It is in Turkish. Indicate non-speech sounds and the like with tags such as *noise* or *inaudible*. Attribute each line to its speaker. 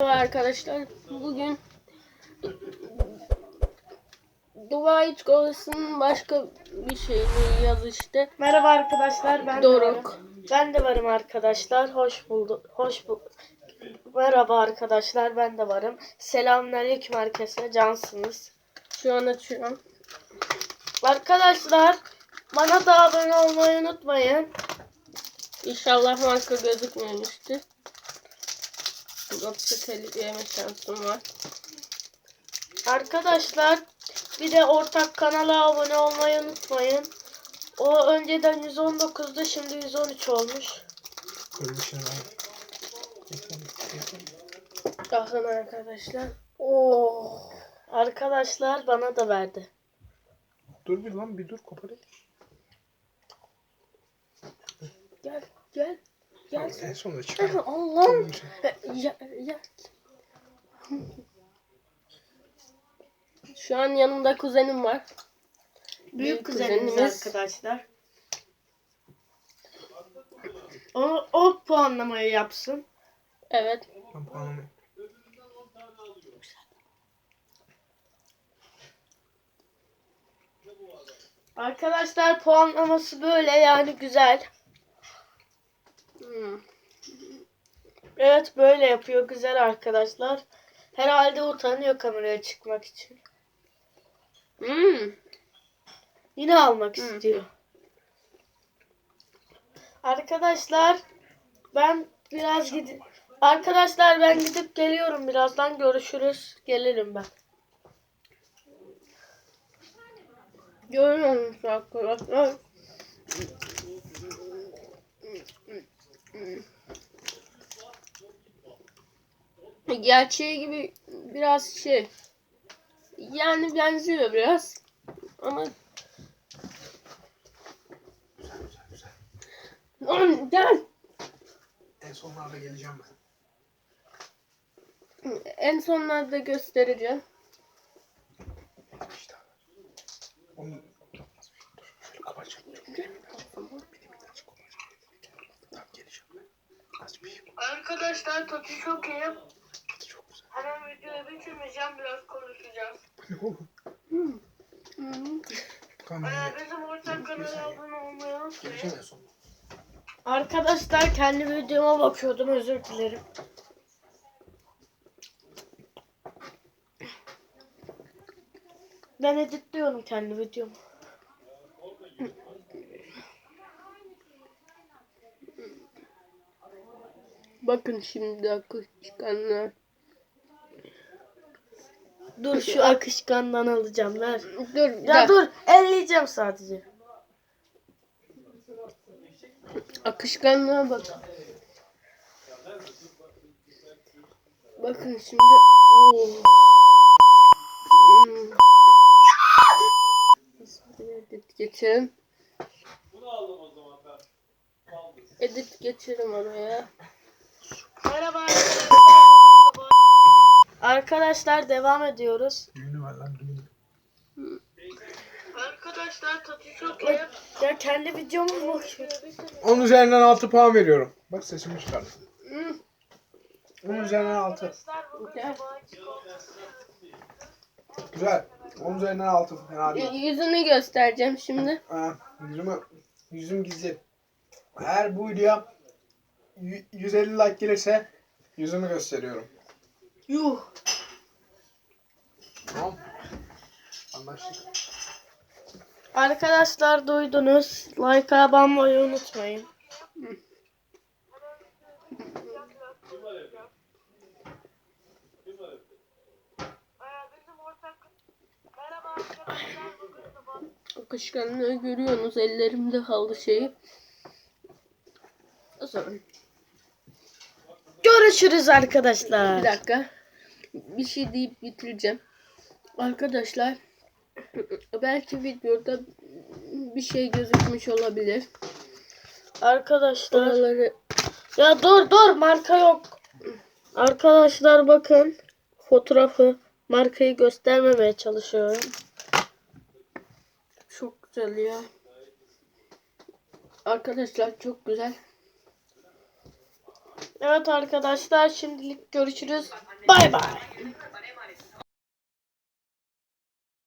Speaker 1: Merhaba arkadaşlar. Bugün Dubai çikolatasının başka bir şeyini yaz işte.
Speaker 2: Merhaba arkadaşlar ben de
Speaker 1: Doruk.
Speaker 2: varım. Ben de varım arkadaşlar. Hoş bulduk. Hoş bu. Merhaba arkadaşlar ben de varım. Selamünaleyküm herkese. Cansınız.
Speaker 1: Şu an açıyorum.
Speaker 2: Arkadaşlar bana da abone olmayı unutmayın.
Speaker 1: İnşallah marka gözükmemiştir. Yoksa telif yeme şansım var.
Speaker 2: Arkadaşlar bir de ortak kanala abone olmayı unutmayın. O önceden 119'du şimdi 113 olmuş.
Speaker 3: Abi.
Speaker 1: Bakın arkadaşlar.
Speaker 2: Oo. Arkadaşlar bana da verdi.
Speaker 3: Dur bir lan bir dur koparayım.
Speaker 1: Gel gel. Gel.
Speaker 3: En sonunda *laughs* çıkar.
Speaker 1: Allah'ım. Ya, ya. Şu an yanımda kuzenim var.
Speaker 2: Büyük kuzenimiz arkadaşlar. O, o puanlamayı yapsın.
Speaker 1: Evet.
Speaker 3: Ben puanımı.
Speaker 2: Arkadaşlar puanlaması böyle yani güzel.
Speaker 1: Hmm.
Speaker 2: Evet böyle yapıyor güzel arkadaşlar. Herhalde utanıyor kameraya çıkmak için.
Speaker 1: Hmm.
Speaker 2: Yine almak
Speaker 1: Hı.
Speaker 2: istiyor. Arkadaşlar ben biraz gidip Arkadaşlar ben gidip geliyorum birazdan görüşürüz. Gelirim ben.
Speaker 1: Görüyor musun arkadaşlar? Gerçeği gibi biraz şey yani benziyor biraz ama
Speaker 3: Güzel güzel güzel.
Speaker 1: Lan gel
Speaker 3: En sonlarda geleceğim ben.
Speaker 1: en sonlarda göstereceğim.
Speaker 3: İşte. Onu şöyle kapatacağım. Çok benim Benim ilaç koparacağım. Tamam geleceğim ben. Az bir şey bu.
Speaker 2: Arkadaşlar tadı çok iyi.
Speaker 3: Tadı çok güzel.
Speaker 2: Hemen videoyu bitirmeyeceğim biraz konuşacağız.
Speaker 1: Hmm.
Speaker 3: Tamam
Speaker 2: Ee, bizim ortak kanala abone olmayı unutmayın. Arkadaşlar kendi videoma bakıyordum özür dilerim. Ben editliyorum kendi videomu.
Speaker 1: Bakın şimdi akıl çıkanlar.
Speaker 2: Dur şu akışkandan alacağım ver.
Speaker 1: Dur
Speaker 2: Ya
Speaker 1: ya
Speaker 2: dur elleyeceğim sadece.
Speaker 1: akışkanlığa bak. Bakın şimdi. Oo. Hmm. Edit geçelim. Edit geçelim oraya.
Speaker 2: Merhaba arkadaşlar. bugün de bu- Arkadaşlar devam ediyoruz.
Speaker 3: Düğünü var lan düğünü.
Speaker 2: Arkadaşlar iyi. Ya kendi videomu bakıyorum.
Speaker 3: 10 üzerinden 6 puan veriyorum. Bak sesimi çıkardım.
Speaker 1: Hmm.
Speaker 3: 10 üzerinden 6.
Speaker 2: Arkadaşlar bugün de Dubai çikolatası.
Speaker 3: Güzel. 10 üzerinden 6. Fena değil.
Speaker 1: Y- Yüzünü göstereceğim şimdi.
Speaker 3: Ha, yüzümü, yüzüm gizli. Eğer bu videoya y- 150 like gelirse yüzümü gösteriyorum.
Speaker 2: Yuh.
Speaker 3: Tamam. Anlaştık.
Speaker 2: Arkadaşlar duydunuz. Like abonmayı unutmayın.
Speaker 1: Akışkanlığı görüyorsunuz. Ellerimde kaldı şeyi. O zaman
Speaker 2: Görüşürüz arkadaşlar.
Speaker 1: bir dakika. Bir şey deyip bitireceğim. Arkadaşlar belki videoda bir şey gözükmüş olabilir.
Speaker 2: Arkadaşlar.
Speaker 1: Oraları
Speaker 2: Ya dur dur marka yok. Arkadaşlar bakın. Fotoğrafı markayı göstermemeye çalışıyorum.
Speaker 1: çok güzel ya. Arkadaşlar çok güzel.
Speaker 2: Evet arkadaşlar şimdilik görüşürüz. Bay bay.